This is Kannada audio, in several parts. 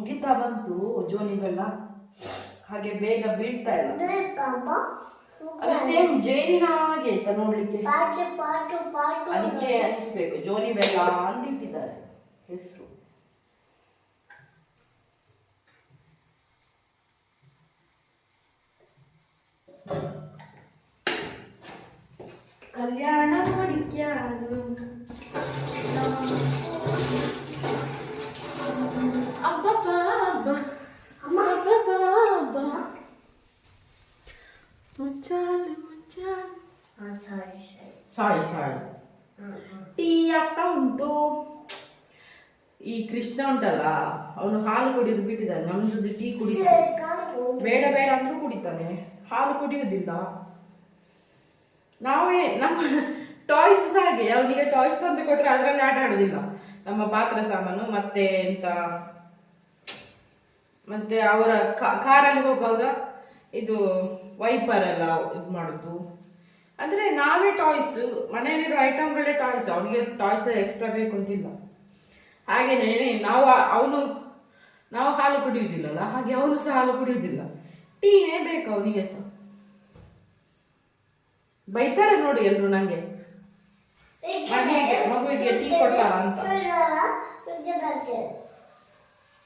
ಮುಗಿತಾ ಬಂತು ಜೋನಿಗೆಲ್ಲ. ಹಾಗೆ ಬೇಗ ಬೀಳ್ತಾ ಇಲ್ಲ. ಅದು ಸೇಮ್ ಜೇನಿನ ಹಾಗೆ ಆಯ್ತಾ ನೋಡ್ಲಿಕ್ಕೆ? ಅದಕ್ಕೆ ಅನಿಸ್ಬೇಕು ಜೋನಿ ಬೆಲ್ಲ ಅಂತ ಇಟ್ಟಿದ್ದಾರೆ. ಹೆಸರು. ಕಲ್ಯಾಣ ಮಾಡಿಕ್ಯಾರು ಅಬ್ಬಬ್ಬ ಅಬ್ಬ ಅಬ್ಬಬ್ಬ ಅಬ್ಬ ಮುಚ್ಚಾಲೆ ಮುಚ್ಚಾಲೆ ಹಾಂ ಸರಿ ಸರಿ ಸಾರಿ ಸಾರಿ ಹ್ಞೂ ಹ್ಞೂ ಟೀ ಆಗ್ತಾ ಉಂಟು. ಈ ಕೃಷ್ಣ ಉಂಟಲ್ಲ ಅವನು ಹಾಲು ಕುಡಿಯೋದು ಬಿಟ್ಟಿದ್ದಾನೆ. ನಮ್ದು ಟೀ ಕುಡಿತಾನೆ. ಬೇಡ ಬೇಡ ಅಂದ್ರೂ ಕುಡಿತಾನೆ. ಹಾಲು ಕುಡಿಯೋದಿಲ್ಲ ನಾವೇ ನಮ್ಮ ಟಾಯ್ಸ್ ಸಹ ಹಾಗೆ ಅವನಿಗೆ ಟಾಯ್ಸ್ ತಂದು ಕೊಟ್ರೆ ಅದರಲ್ಲಿ ಆಟ ಆಡೋದಿಲ್ಲ ನಮ್ಮ ಪಾತ್ರ ಸಾಮಾನು ಮತ್ತೆ ಎಂತ? ಮತ್ತೆ ಅವರ ಕಾರಲ್ಲಿ ಹೋಗುವಾಗ ಇದು ವೈಪರ್ ಎಲ್ಲ ಇದು ಮಾಡುದು. ಅಂದ್ರೆ ನಾವೇ ಟಾಯ್ಸ್ ಮನೆಯಲ್ಲಿರೋ ಐಟಮ್ಗಳೇ ಟಾಯ್ಸ್ ಅವನಿಗೆ ಟಾಯ್ಸ್ ಎಕ್ಸ್ಟ್ರಾ ಬೇಕು ಅಂತಿಲ್ಲ. ಹಾಗೇನೆ ನಾವು ಅವನು ನಾವು ಹಾಲು ಕುಡಿಯುವುದಿಲ್ಲಲ್ಲ ಹಾಗೆ ಅವನು ಸಹ ಹಾಲು ಕುಡಿಯುವುದಿಲ್ಲ. ಟೀನೇ ಬೇಕು ಅವನಿಗೆ ಸಹ. ಬೈತಾರೆ ನೋಡಿ ಎಲ್ರು ನಂಗೆ. ಮಗುವಿಗೆ ಮಗುವಿಗೆ ಟೀ ಕೊಡ್ತಾರ ಅಂತ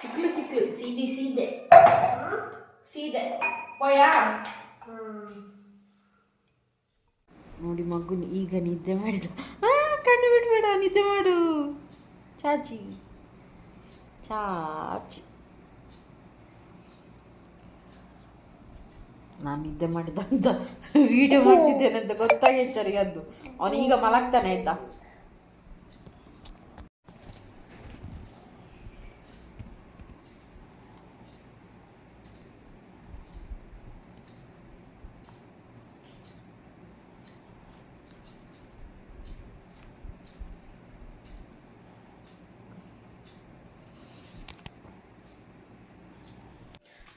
ಸಿಕ್ಲು ಸಿಕ್ಲು ಸೀದೆ ಸೀದೆ ಸೀದೆ ಪೋಯಾ ನೋಡಿ ಮಗು, ಈಗ ನಿದ್ದೆ ಮಾಡಿದ. ಕಣ್ಣು ಬಿಟ್ಬೇಡ ನಿದ್ದೆ ಮಾಡು. ಚಾಚಿ. ಚಾಚಿ. ನಾನು ನಿದ್ದೆ ಮಾಡಿದ್ದಂತ ವಿಡಿಯೋ ಮಾಡ್ತಿದ್ದೇನೆ ಅಂತ ಗೊತ್ತಾಗಿ ಅದು. ಅವನು ಈಗ ಮಲಗ್ತಾನೆ ಆಯ್ತಾ?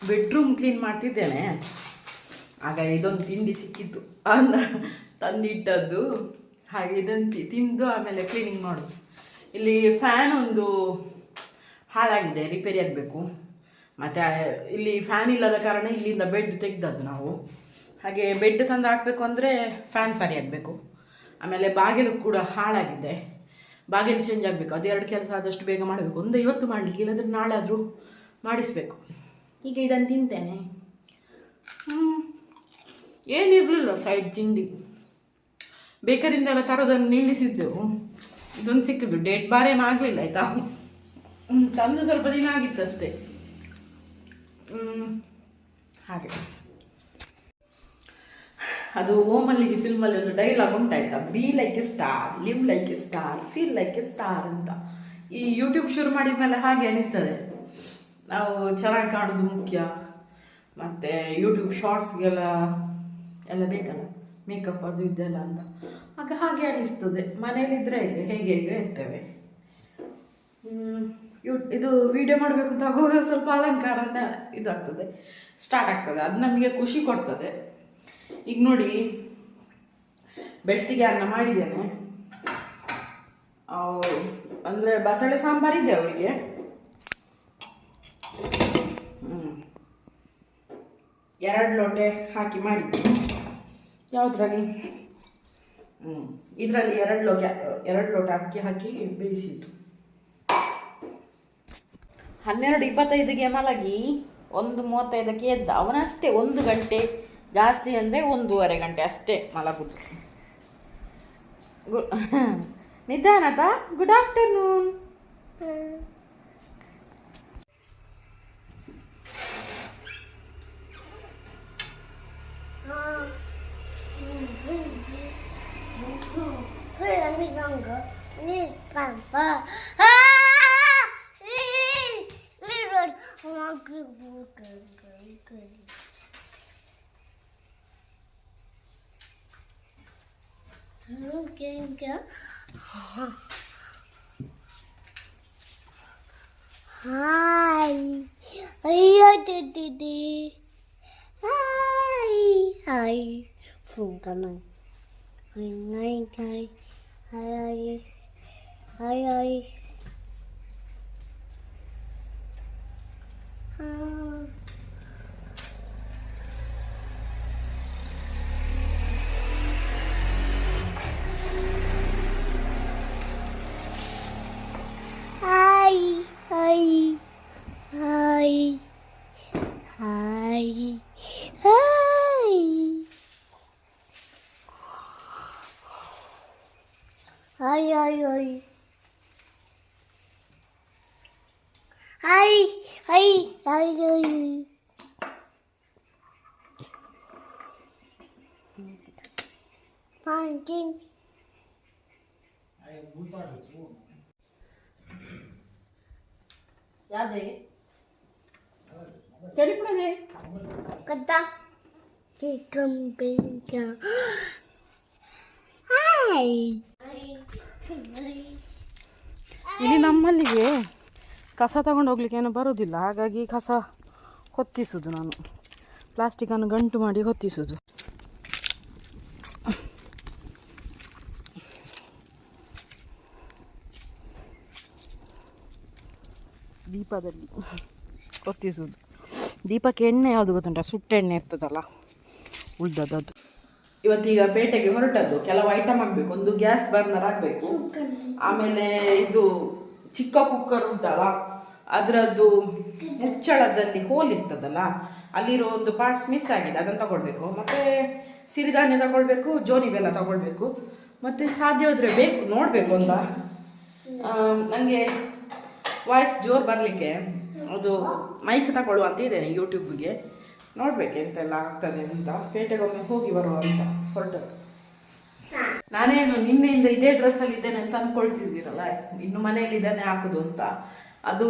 ಬೆಡ್ರೂಮ್ ಕ್ಲೀನ್ ಮಾಡ್ತಿದ್ದೇನೆ. ಆಗ ಇದೊಂದು ತಿಂಡಿ ಸಿಕ್ಕಿತ್ತು. ಅನ್ನ ತಂದಿಟ್ಟದ್ದು. ಹಾಗೆ ಇದನ್ನು ತಿಂದು ಆಮೇಲೆ ಕ್ಲೀನಿಂಗ್ ಮಾಡೋದು. ಇಲ್ಲಿ ಫ್ಯಾನ್ ಒಂದು ಹಾಳಾಗಿದೆ ರಿಪೇರಿ ಆಗಬೇಕು. ಮತ್ತು, ಇಲ್ಲಿ ಫ್ಯಾನ್ ಇಲ್ಲದ ಕಾರಣ ಇಲ್ಲಿಂದ ಬೆಡ್ ತೆಗ್ದದ್ದು ನಾವು. ಹಾಗೆ ಬೆಡ್ ತಂದು ಹಾಕಬೇಕು ಅಂದರೆ ಫ್ಯಾನ್ ಸರಿ ಆಗಬೇಕು. ಆಮೇಲೆ ಬಾಗಿಲು ಕೂಡ ಹಾಳಾಗಿದೆ. ಬಾಗಿಲು ಚೇಂಜ್ ಆಗಬೇಕು. ಅದು ಎರಡು ಕೆಲಸ ಆದಷ್ಟು ಬೇಗ ಮಾಡಬೇಕು. ಒಂದು ಇವತ್ತು ಮಾಡಲಿಕ್ಕೆ, ಇಲ್ಲದ್ರೆ ನಾಳೆ ಆದರೂ ಮಾಡಿಸ್ಬೇಕು. ಈಗ ಇದನ್ನು ತಿಂತೇನೆ. ಹ್ಞೂ ಏನಿರಲಿಲ್ಲ ಸೈಡ್ ತಿಂಡಿ. ಬೇಕರಿಂದ ಎಲ್ಲ ತರೋದನ್ನು ನಿಲ್ಲಿಸಿದ್ದೆವು. ಇದೊಂದು ಸಿಕ್ಕಿದ್ದು. ಡೇಟ್ ಬಾರ್ ಏನು ಆಗಲಿಲ್ಲ ಆಯಿತಾ? ತಂದು ಸ್ವಲ್ಪ ದಿನ ಆಗಿತ್ತು ಅಷ್ಟೇ. ಹಾಗೆ. ಅದು ಓಮಲ್ಲಿಗೆ ಫಿಲ್ಮಲ್ಲಿ ಒಂದು dialogue ಉಂಟಾಯ್ತಾ? Be like a star live like a star feel like a star ಅಂತ. ಈ ಯೂಟ್ಯೂಬ್ ಶುರು ಮಾಡಿದ ಮೇಲೆ ಹಾಗೆ ಅನಿಸ್ತದೆ. ನಾವು ಚೆನ್ನಾಗಿ ಕಾಣೋದು ಮುಖ್ಯ. ಮತ್ತು ಯೂಟ್ಯೂಬ್ ಶಾರ್ಟ್ಸ್ಗೆಲ್ಲ ಎಲ್ಲ ಬೇಕಲ್ಲ? ಮೇಕಪ್ ಅದು ಇದೆಲ್ಲ ಅಂತ. ಆಗ ಹಾಗೆ ಅನಿಸ್ತದೆ. ಮನೇಲಿದ್ದರೆ ಹೇಗೆ? ಹೇಗೆ ಹೇಗೆ ಇರ್ತೇವೆ? ಇದು ವಿಡಿಯೋ ಮಾಡಬೇಕು ಅಂತ ಆಗುವಾಗ ಸ್ವಲ್ಪ ಅಲಂಕಾರನ ಇದಾಗ್ತದೆ. ಸ್ಟಾರ್ಟ್ ಆಗ್ತದೆ. ಅದು ನಮಗೆ ಖುಷಿ ಕೊಡ್ತದೆ. ಈಗ ನೋಡಿ, ಬೆಳ್ತಿಗೆ ಅನ್ನ ಮಾಡಿದ್ದೇನೆ. ಅಂದರೆ ಬಸಳೆ ಸಾಂಬಾರಿದೆ ಅವರಿಗೆ. ಎರಡು ಲೋಟೆ ಹಾಕಿ ಮಾಡಿದ್ದೆ ಯಾವುದ್ರಲ್ಲಿ? ಹ್ಞೂ ಇದರಲ್ಲಿ ಎರಡು ಲೋಟ ಎರಡು ಲೋಟ ಅಕ್ಕಿ ಹಾಕಿ ಬೇಯಿಸಿದ್ದು. ಹನ್ನೆರಡು ಇಪ್ಪತ್ತೈದಿಗೆ ಮಲಗಿ ಒಂದು ಮೂವತ್ತೈದಕ್ಕೆ ಎದ್ದ. ಅವನಷ್ಟೇ ಒಂದು ಗಂಟೆ ಜಾಸ್ತಿ ಅಂದರೆ ಒಂದೂವರೆ ಗಂಟೆ ಅಷ್ಟೇ ಮಲಗುದು. ಗು ನಿಧಾನತ? Good afternoon 그래, 이런 거. 이 봐봐. 아! 이! 이런 어, 그, 그, 그, 그, 그. 이렇게, 이렇게. 하이. 아이야, 디디디. 하이. 하이. 순간은. 하이, Ay, ay, ay, ay. rồi hay hay hay hay Hoàng Kim ಯಾವ್ದು చెడిపోయి కద్ద కంపెనీ హాయ్ ಇಲ್ಲಿ ನಮ್ಮಲ್ಲಿಗೆ ಕಸ ತಗೊಂಡು ಹೋಗ್ಲಿಕ್ಕೆ ಏನು ಬರೋದಿಲ್ಲ. ಹಾಗಾಗಿ ಕಸ ಹೊತ್ತಿಸುದು ನಾನು. ಪ್ಲಾಸ್ಟಿಕನ್ನು ಗಂಟು ಮಾಡಿ ಹೊತ್ತಿಸುದು. ದೀಪದಲ್ಲಿ ಹೊತ್ತಿಸುದು. ದೀಪಕ್ಕೆ ಎಣ್ಣೆ ಯಾವುದು ಗೊತ್ತುಂಟ? ಸುಟ್ಟೆಣ್ಣೆ ಇರ್ತದಲ್ಲ ಉಳ್ದದ್ದು ಇವತ್ತೀಗ ಪೇಟೆಗೆ ಹೊರಟದ್ದು. ಕೆಲವು ಐಟಮ್ ಆಗಬೇಕು ಒಂದು ಗ್ಯಾಸ್ ಬರ್ನರ್ ಆಗಬೇಕು ಆಮೇಲೆ ಇದು ಚಿಕ್ಕ ಕುಕ್ಕರ್ ಉಂಟಲ್ಲ ಅದರದ್ದು ಮುಚ್ಚಳದಲ್ಲಿ ಹೋಲ್ ಇರ್ತದಲ್ಲ ಅಲ್ಲಿರೋ ಒಂದು ಪಾರ್ಟ್ಸ್ ಮಿಸ್ ಆಗಿದೆ ಅದನ್ನು ತಗೊಳ್ಬೇಕು. ಮತ್ತೆ ಸಿರಿಧಾನ್ಯ ತಗೊಳ್ಬೇಕು ಜೋನಿ ಬೆಲ್ಲ ತಗೊಳ್ಬೇಕು. ಮತ್ತೆ ಸಾಧ್ಯವಾದರೆ ಬೇಕು ನೋಡಬೇಕು ಅಂತ. ನನಗೆ ವಾಯ್ಸ್ ಜೋರ್ ಬರಲಿಕ್ಕೆ ಅದು ಮೈಕ್ ತಗೊಳ್ಳುವಂತ ಇದ್ದೇನೆ ಯೂಟ್ಯೂಬ್ಗೆ ನೋಡ್ಬೇಕು ಎಂತೆಲ್ಲ ಆಗ್ತದೆ ಅಂತ ಪೇಟೆಗೊಮ್ಮೆ ಹೋಗಿ ಬರುವ ಅಂತ ಹೊರಟದ್ದು. ನಾನೇನು ನಿನ್ನೆಯಿಂದ ಇದೇ ಡ್ರೆಸ್ಸಲ್ಲಿ ಇದ್ದೇನೆ ಅಂತ ಅನ್ಕೊಳ್ತಿದ್ದೀರಲ್ಲ ಇನ್ನು ಮನೆಯಲ್ಲಿ ಇದನ್ನೇ ಹಾಕುದು ಅಂತ. ಅದು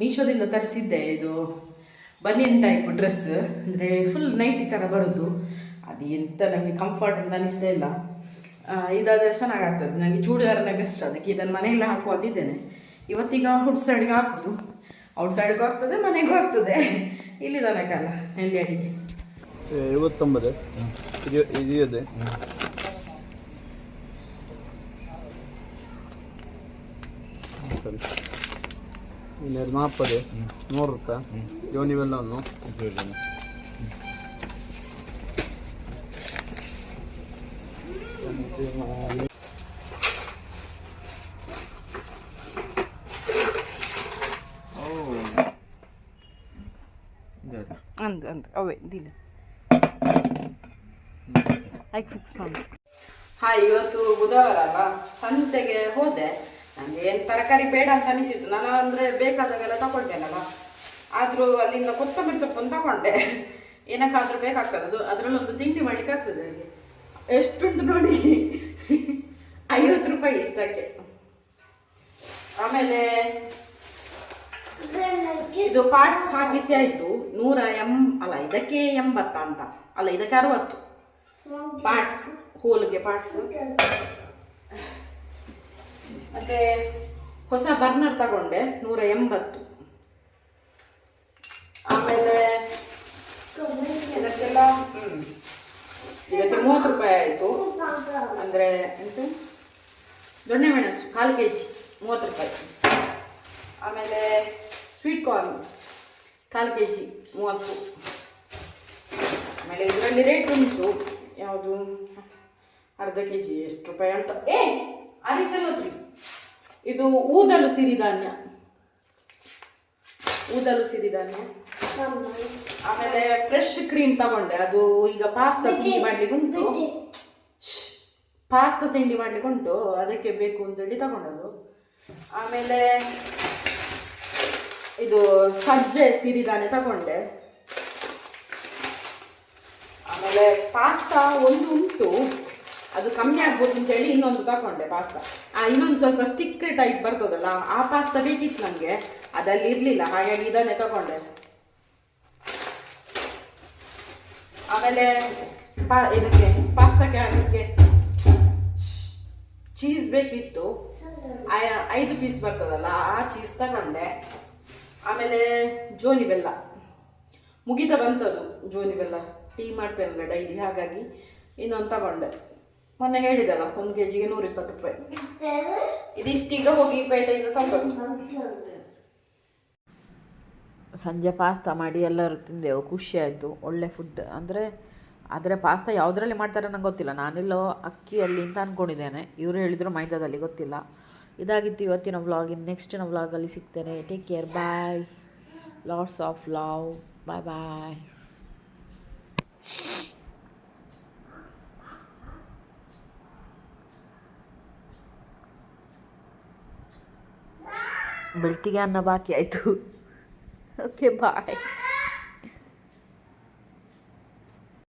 ಮೀಶೋದಿಂದ ತರಿಸಿದ್ದೆ ಇದು ಬನಿಯನ್ ಟೈಪ್ ಡ್ರೆಸ್ ಅಂದರೆ ಫುಲ್ ನೈಟಿ ಥರ ಬರೋದು. ಅದು ಎಂತ ನನಗೆ ಕಂಫರ್ಟ್ ಅಂತ ಅನಿಸ್ತಾ ಇಲ್ಲ. ಇದಾದ್ರೆ ಚೆನ್ನಾಗಾಗ್ತದೆ. ನನಗೆ ಚೂಡಿದಾರನೇ ಬೆಸ್ಟ್ ಅದಕ್ಕೆ ಇದನ್ನು ಮನೆಯಲ್ಲೇ ಹಾಕುವ ಅಂತಿದ್ದೇನೆ ಇವತ್ತೀಗ ಹುಡ್ಸಡಿಗೆ ಹಾಕುದು. ಔಟ್ ಸೈಡ್ಗೂ ಆಗ್ತದೆ ಮನೆಗೂ ಆಗ್ತದೆ ಇಲ್ಲಿ ತನಕಲ್ಲ ಎಲ್ಲಿ ಅಡಿಗೆ എഴുപത്തൊമ്പത് ഇരു- ഇരുപത് ಸರಿ ಇಲ್ಲಿ ನಾಲ್ಪದು ನೂರು ರೂಪಾಯಿ ಜೋನಿ ಬೆಲ್ಲ ಒಂದು ಅಂದ್ ಅವೇ ದಿನ ಆಯ್ತು ಫಿಕ್ಸ್ ಮಾಡಿ ಹಾಯ್ ಇವತ್ತು ಬುಧವಾರ ಅಲ್ವಾ? ಸಂತೆಗೆ ಹೋದೆ. ನನಗೆ ಏನು ತರಕಾರಿ ಬೇಡ ಅಂತ ಅನಿಸಿತ್ತು ನಾನು ಅಂದರೆ ಬೇಕಾದಾಗೆಲ್ಲ ತಗೊಳ್ತೇನಲ್ಲ. ಆದರೂ ಅಲ್ಲಿಂದ ಕೊತ್ತಂಬರಿ ಸೊಪ್ಪನ್ನು ತಗೊಂಡೆ. ಏನಕ್ಕಾದರೂ ಬೇಕಾಗ್ತದೆ. ಅದು ಅದರಲ್ಲೊಂದು ತಿಂಡಿ ಮಾಡಲಿಕ್ಕೆ ಆಗ್ತದೆ ನನಗೆ ಎಷ್ಟುಂಟು ನೋಡಿ. ಐವತ್ತು ರೂಪಾಯಿ ಇಷ್ಟಕ್ಕೆ. ಆಮೇಲೆ ಇದು ಪಾರ್ಟ್ಸ್ ಹಾಕಿಸಿ ಆಯ್ತು. ನೂರ ಎಂ, ಅಲ್ಲ, ಇದಕ್ಕೆ ಎಂಬತ್ತ ಅಂತ. ಅಲ್ಲ, ಇದಕ್ಕೆ ಅರವತ್ತು. ಪಾರ್ಟ್ಸ್ ಹೋಲ್ಗೆ ಪಾರ್ಟ್ಸ್ ಮತ್ತೆ ಹೊಸ ಬರ್ನರ್ ತಗೊಂಡೆ, ನೂರ ಎಂಬತ್ತು. ಆಮೇಲೆ ಇದಕ್ಕೆಲ್ಲ ಇದಕ್ಕೆ ಮೂವತ್ತು ರೂಪಾಯಿ ಆಯ್ತು. ಅಂದ್ರೆ ಎಂತ? ದೊಣ್ಣೆ ಮೆಣಸು, ಕಾಲು ಕೆ ಜಿ ಮೂವತ್ತು ರೂಪಾಯಿ. ಆಮೇಲೆ ಕಾರ್ನ್ ಕಾಲು ಕೆ ಜಿ ಮೂವತ್ತು. ಆಮೇಲೆ ಇದರಲ್ಲಿ ರೇಟ್ ಉಂಟು. ಯಾವುದು? ಅರ್ಧ ಕೆ ಜಿ ಎಷ್ಟು ರೂಪಾಯಿ ಉಂಟು ಏ ಅರಿ ಚಲೋದ್ರಿ. ಇದು ಊದಲು ಸಿರಿಧಾನ್ಯ ಊದಲು ಸಿರಿಧಾನ್ಯ ಆಮೇಲೆ ಫ್ರೆಶ್ ಕ್ರೀಮ್ ತಗೊಂಡೆ. ಅದು ಈಗ ಪಾಸ್ತಾ ತಿಂಡಿ ಮಾಡ್ಲಿಕ್ಕೆ ಉಂಟು ಪಾಸ್ತಾ ತಿಂಡಿ ಮಾಡ್ಲಿಕ್ಕೆ ಉಂಟು ಅದಕ್ಕೆ ಬೇಕು ಅಂತೇಳಿ ತಗೊಂಡದು ಆಮೇಲೆ ಇದು ಸಜ್ಜೆ ಸಿರಿಧಾನ್ಯ ತಗೊಂಡೆ. ಆಮೇಲೆ ಪಾಸ್ತಾ ಒಂದು ಉಂಟು. ಅದು ಕಮ್ಮಿ ಆಗ್ಬೋದು ಅಂತೇಳಿ ಇನ್ನೊಂದು ತಗೊಂಡೆ ಪಾಸ್ತಾ. ಇನ್ನೊಂದು ಸ್ವಲ್ಪ ಸ್ಟಿಕ್ ಟೈಪ್ ಬರ್ತದಲ್ಲ, ಆ ಪಾಸ್ತಾ ಬೇಕಿತ್ತು ನನಗೆ ಅದಲ್ಲಿ ಇರಲಿಲ್ಲ, ಹಾಗಾಗಿ ಇದನ್ನೇ ತಗೊಂಡೆ. ಆಮೇಲೆ ಪಾ, ಇದಕ್ಕೆ, ಪಾಸ್ತಾಕ್ಕೆ ಅದಕ್ಕೆ ಚೀಸ್ ಬೇಕಿತ್ತು. ಐದು ಪೀಸ್ ಬರ್ತದಲ್ಲ, ಆ ಚೀಸ್ ತಗೊಂಡೆ. ಆಮೇಲೆ ಜೋನಿ ಬೆಲ್ಲ. ಮುಗಿತ ಬಂತದು, ಜೋನಿ ಬೆಲ್ಲ. ಟೀ ಮಾಡ್ತೇನೆ ಡೈಲಿ, ಹಾಗಾಗಿ ಇನ್ನೊಂದು ತಗೊಂಡೆ. ಮೊನ್ನೆ ಹೇಳಿದಲ್ಲ, ಒಂದು ಕೆ ಜಿಗೆ ನೂರಿಪ್ಪತ್ತು ರೂಪಾಯಿ. ಇದಿಷ್ಟೀಗ ಹೋಗಿ ಪೇಟೆಯಿಂದ ತಗೊಂಡು ಸಂಜೆ ಪಾಸ್ತಾ ಮಾಡಿ ಎಲ್ಲರೂ ತಿಂದೆವು, ಖುಷಿ ಆಯಿತು, ಒಳ್ಳೆ ಫುಡ್ ಅಂದರೆ, ಆದರೆ ಪಾಸ್ತಾ ಯಾವುದರಲ್ಲಿ ಮಾಡ್ತಾರೆ ನಂಗೆ ಗೊತ್ತಿಲ್ಲ. ನಾನೆಲ್ಲೋ ಅಕ್ಕಿಯಲ್ಲಿ ಅಂತ ಅಂದ್ಕೊಂಡಿದ್ದೇನೆ ಇವರು ಹೇಳಿದರು ಮೈದಾದಲ್ಲಿ, ಗೊತ್ತಿಲ್ಲ. ಇದಾಗಿತ್ತು ಇವತ್ತಿನ ವ್ಲಾಗ್ ಇನ್ನು ನೆಕ್ಸ್ಟಿನ ವ್ಲಾಗಲ್ಲಿ ಸಿಗ್ತೇನೆ take care bye lots of love bye bye ಬೆಳ್ತಿಗೆ ಅನ್ನ ಬಾಕಿ ಆಯಿತು ಓಕೆ ಬಾಯ್